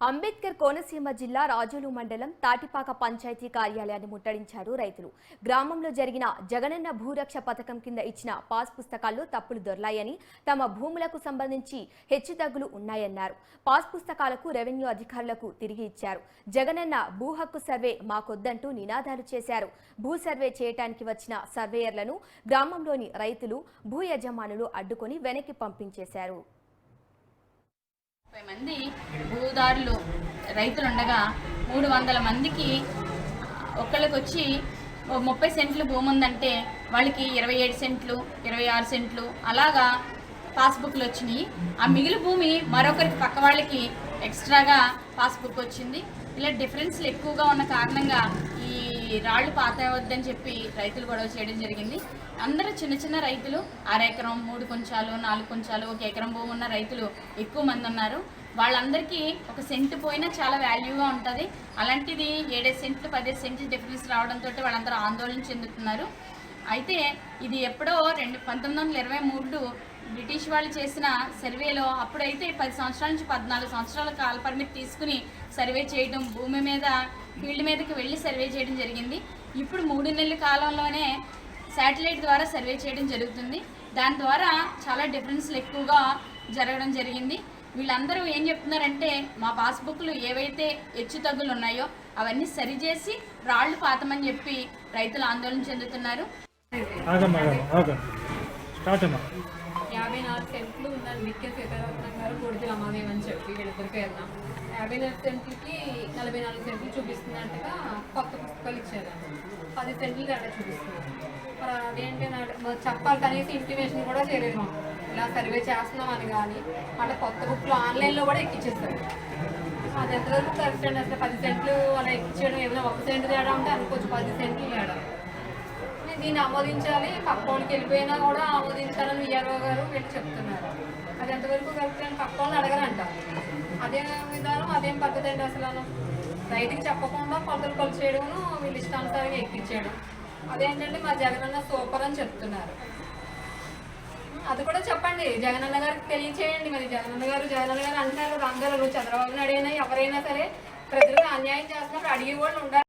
అంబేద్కర్ కోనసీమ జిల్లా రాజోలు మండలం తాటిపాక పంచాయతీ కార్యాలయాన్ని ముట్టడించారు రైతులు. గ్రామంలో జరిగిన జగనన్న భూరక్ష పథకం కింద ఇచ్చిన పాస్ పుస్తకాల్లో తప్పులు దొర్లాయని తమ భూములకు సంబంధించి హెచ్చుతగ్గులు ఉన్నాయన్నారు. పాస్ పుస్తకాలకు రెవెన్యూ అధికారులకు తిరిగి ఇచ్చారు. జగనన్న భూ హక్కు సర్వే మాకొద్దంటూ నినాదాలు చేశారు. భూ సర్వే చేయటానికి వచ్చిన సర్వేయర్లను గ్రామంలోని రైతులు భూ యజమానులు అడ్డుకొని వెనక్కి పంపించేశారు. ముప్పై మంది భూదారులు రైతులు ఉండగా మూడు వందల మందికి ఒక్కళ్ళకి వచ్చి ముప్పై సెంట్లు భూమి ఉందంటే వాళ్ళకి ఇరవై ఏడు సెంట్లు ఇరవై ఆరు సెంట్లు అలాగా పాస్బుక్లు వచ్చినాయి. ఆ మిగిలిన భూమి మరొకరికి పక్క వాళ్ళకి ఎక్స్ట్రాగా పాస్బుక్ వచ్చింది. ఇలా డిఫరెన్స్లు ఎక్కువగా ఉన్న కారణంగా రాళ్ళు పాతవద్దని చెప్పి రైతులు గొడవ చేయడం జరిగింది. అందరూ చిన్న చిన్న రైతులు అరెకరం మూడు కొంచాలు నాలుగు కొంచాలు ఒక ఎకరం భూమి ఉన్న రైతులు ఎక్కువ మంది ఉన్నారు. వాళ్ళందరికీ ఒక సెంట్ పోయినా చాలా వాల్యూగా ఉంటుంది. అలాంటిది ఏడే సెంట్లు పదిహేను సెంట్లు డిఫరెన్స్ రావడంతో వాళ్ళందరూ ఆందోళన చెందుతున్నారు. అయితే ఇది ఎప్పుడో రెండు పంతొమ్మిది వందల ఇరవై మూడు బ్రిటిష్ వాళ్ళు చేసిన సర్వేలో అప్పుడైతే పది సంవత్సరాల నుంచి పద్నాలుగు సంవత్సరాల కాల పరిమితి తీసుకుని సర్వే చేయడం భూమి మీద ఫీల్డ్ మీదకి వెళ్ళి సర్వే చేయడం జరిగింది. ఇప్పుడు మూడు నెలల కాలంలోనే శాటిలైట్ ద్వారా సర్వే చేయడం జరుగుతుంది. దాని ద్వారా చాలా డిఫరెన్స్లు ఎక్కువగా జరగడం జరిగింది. వీళ్ళందరూ ఏం చెప్తున్నారంటే మా పాస్బుక్లు ఏవైతే హెచ్చు తగ్గులు ఉన్నాయో అవన్నీ సరిచేసి రాళ్ళు పాతమని చెప్పి రైతులు ఆందోళన చెందుతున్నారు. యాభై నాలుగు సెంట్లు ఉన్నారు విక్కే సీతారామన్ గారు గుడికి అని చెప్పి వీళ్ళిద్దరికి వెళ్దాం. యాభై నాలుగు టెంపుల్కి నలభై నాలుగు సెంట్లు చూపిస్తున్నట్టుగా కొత్త పుస్తకాలు ఇచ్చారు. పది సెంట్లు అక్కడ చూపిస్తున్నారు. అదేంటి చెప్పాలి కనీసం ఇంటిమేషన్ కూడా చేయలేదు. మాకు ఇలా సర్వే చేస్తున్నాం అని కానీ మళ్ళీ కొత్త బుక్లు ఆన్లైన్లో కూడా ఎక్కిచ్చేస్తారు అది ఎంతవరకు కరెక్ట్ అండి? అసలు పది సెంట్లు అలా ఎక్కించడం ఏదైనా ఒక సెంట్ తేడా ఉంటే అనుకోవచ్చు. పది సెంట్లు తేడా. దీన్ని ఆమోదించాలి పక్క వెళ్ళిపోయినా కూడా ఆమోదించాలని విఆర్ఓ గారు వీళ్ళు చెప్తున్నారు. అది ఎంతవరకు కరెక్ట్ అని పక్క అడగరంట. అదే విధానం అదేం పద్ధతి అండి అసలు రైతుకి చెప్పకుండా కొలతలు కొలు చేయడం వీళ్ళు ఇష్టానుసారంగా ఎక్కించేయడం. అదేంటంటే మా జగనన్న సూపర్ అని చెప్తున్నారు. అది కూడా చెప్పండి. జగనన్న గారికి తెలియచేయండి. మరి జగనన్న గారు జగనన్న గారు అంటున్నారు. అందరూ చంద్రబాబు నాయుడు అయినా ఎవరైనా సరే ప్రజలకు అన్యాయం చేస్తున్నప్పుడు అడిగి వాళ్ళు ఉండాలి.